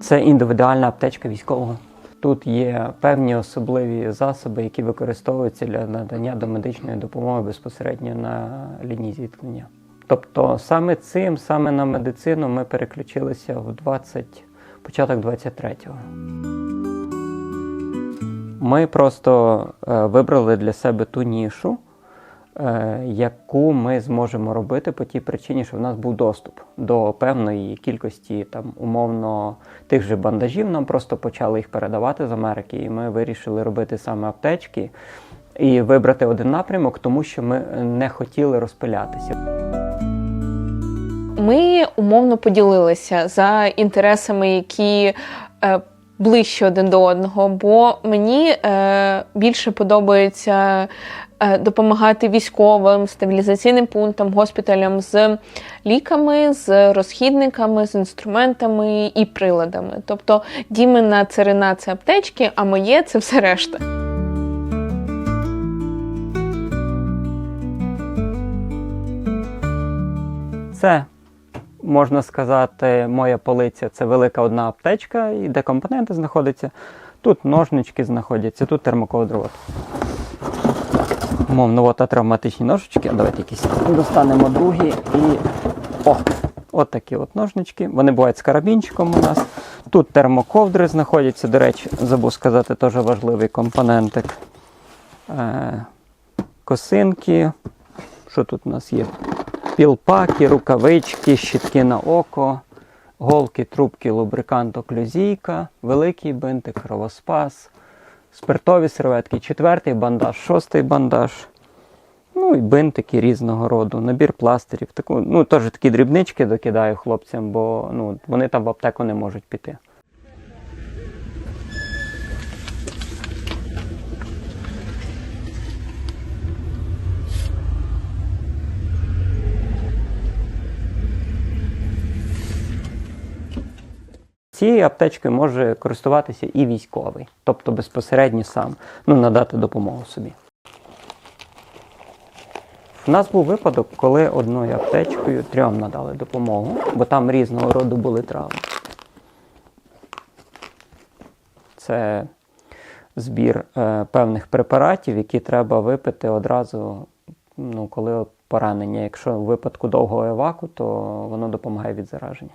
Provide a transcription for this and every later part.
Це індивідуальна аптечка військового. Тут є певні особливі засоби, які використовуються для надання домедичної допомоги безпосередньо на лінії зіткнення. Тобто саме цим, саме на медицину ми переключилися в 20, початок 23-го. Ми просто е, вибрали для себе ту нішу, яку ми зможемо робити по тій причині, що в нас був доступ до певної кількості там умовно тих же бандажів. Нам просто почали їх передавати з Америки, і ми вирішили робити саме аптечки і вибрати один напрямок, тому що ми не хотіли розпилятися. Ми умовно поділилися за інтересами, які е, ближче один до одного, бо мені е, більше подобається е, допомагати військовим, стабілізаційним пунктам, госпіталям з ліками, з розхідниками, з інструментами і приладами. Тобто Дімина царина це аптечки, а моє це все решта. Це можна сказати, моя полиця це велика одна аптечка, і де компоненти знаходяться. Тут ножнички знаходяться, тут термоковдра. Мовно, от травматичні ножички. Давайте якісь достанемо другі і. О! От такі от ножнички. Вони бувають з карабінчиком у нас. Тут термоковдри знаходяться. До речі, забув сказати, теж важливий компонентик. Е, косинки. Що тут у нас є? Пілпаки, рукавички, щітки на око, голки, трубки, лубрикант, оклюзійка, великий бинтик, кровоспас, спиртові серветки, четвертий бандаж, шостий бандаж. Ну і бинтики різного роду, набір пластирів. Таку, ну, теж такі дрібнички докидаю хлопцям, бо ну, вони там в аптеку не можуть піти. Цією аптечкою може користуватися і військовий, тобто безпосередньо сам, ну, надати допомогу собі. У нас був випадок, коли одною аптечкою трьом надали допомогу, бо там різного роду були травми. Це збір е, певних препаратів, які треба випити одразу, ну, коли поранення. Якщо в випадку довгого еваку, то воно допомагає від зараження.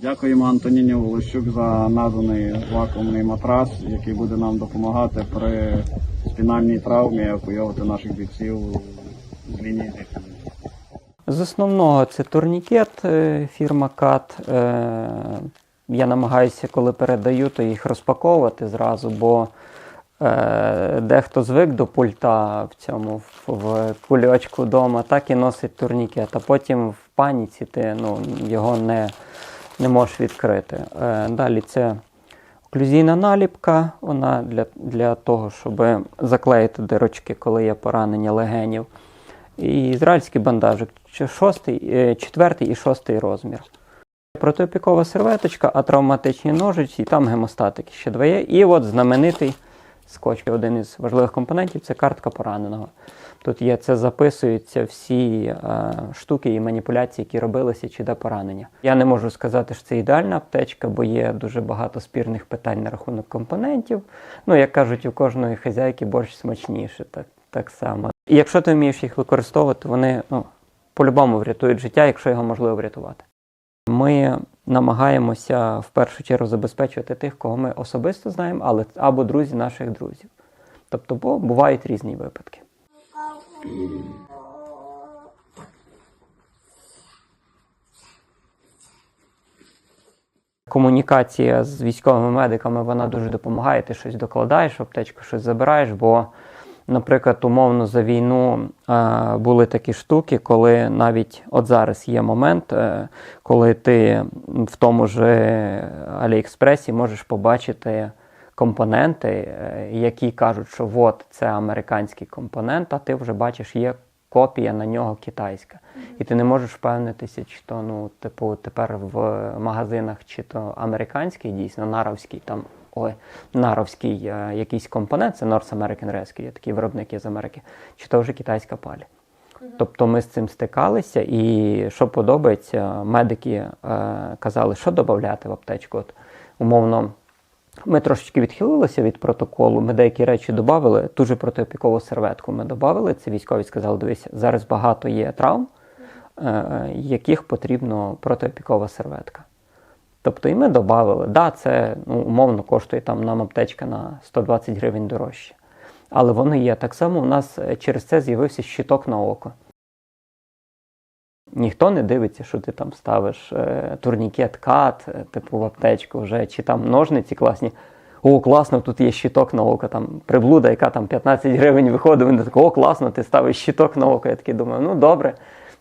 Дякуємо Антоніні Волощук за наданий вакуумний матрас, який буде нам допомагати при спінальній травмі евакуювати наших бійців з лінії зіткнення. З основного це турнікет е, фірма КАТ. Е, Я намагаюся, коли передаю, то їх розпаковувати зразу, бо е, дехто звик до пульта в цьому в, кульочку вдома, так і носить турнікет, а потім в паніці ти ну, його не, не можеш відкрити. Е, Далі це оклюзійна наліпка, вона для, для того, щоб заклеїти дирочки, коли є поранення легенів. І ізраїльський бандажик, шостий, е, четвертий і шостий розмір. Протиопікова серветочка, а травматичні ножиці, і там гемостатики ще два є. І от знаменитий скотч. Один із важливих компонентів це картка пораненого. Тут є це записуються всі е, штуки і маніпуляції, які робилися чи де поранення. Я не можу сказати, що це ідеальна аптечка, бо є дуже багато спірних питань на рахунок компонентів. Ну, як кажуть, у кожної хазяйки борщ смачніше, так, так само. І якщо ти вмієш їх використовувати, вони ну, по-любому врятують життя, якщо його можливо врятувати. Ми намагаємося в першу чергу забезпечувати тих, кого ми особисто знаємо, але або друзі наших друзів. Тобто, бо бувають різні випадки. Комунікація з військовими медиками вона дуже допомагає. Ти щось докладаєш в аптечку, щось забираєш. Бо, наприклад, умовно за війну е, були такі штуки, коли навіть от зараз є момент, е, коли ти в тому ж Аліекспресі можеш побачити компоненти, е, які кажуть, що от це американський компонент, а ти вже бачиш, є копія на нього китайська. І ти не можеш впевнитися, чи то ну, типу, тепер в магазинах, чи то американський, дійсно, наровський там. Ой, наровський е, якийсь компонент, це North American Rescue, є такі виробники з Америки, чи то вже китайська палі. Тобто ми з цим стикалися, і що подобається, медики е, казали, що додати в аптечку. От, умовно, ми трошечки відхилилися від протоколу, ми деякі речі додали, ту же протиопікову серветку ми додали. Це військові сказали, дивися, зараз багато є травм, е, яких потрібно протиопікова серветка. Тобто і ми додали, да, це ну, умовно коштує там нам аптечка на 120 гривень дорожче. Але вони є. Так само у нас через це з'явився щиток на око. Ніхто не дивиться, що ти там ставиш е, турнікет кат, е, типу в аптечку вже, чи там ножниці класні. О, класно, тут є щиток на око, там приблуда, яка там 15 гривень виходить, вони так, о, класно, ти ставиш щиток на око. Я такий думаю, ну добре.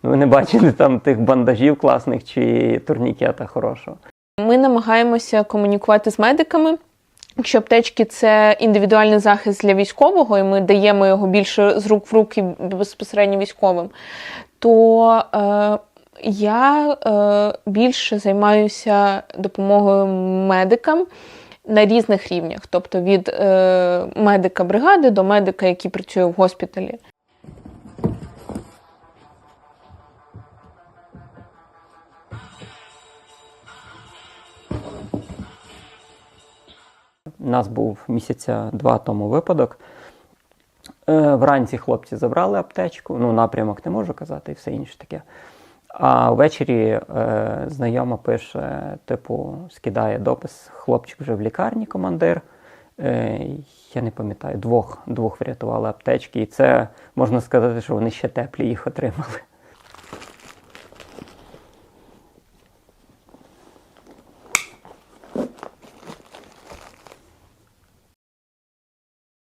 Ви не бачили там тих бандажів класних чи турнікета хорошого. Ми намагаємося комунікувати з медиками. Якщо аптечки це індивідуальний захист для військового, і ми даємо його більше з рук в руки безпосередньо військовим, то е, я е, більше займаюся допомогою медикам на різних рівнях, тобто від е, медика бригади до медика, який працює в госпіталі. У нас був місяця два тому випадок. Е, Вранці хлопці забрали аптечку, ну, напрямок не можу казати і все інше таке. А ввечері е, знайома пише, типу, скидає допис, хлопчик вже в лікарні, командир. Е, я не пам'ятаю, двох, двох врятували аптечки. І це можна сказати, що вони ще теплі їх отримали.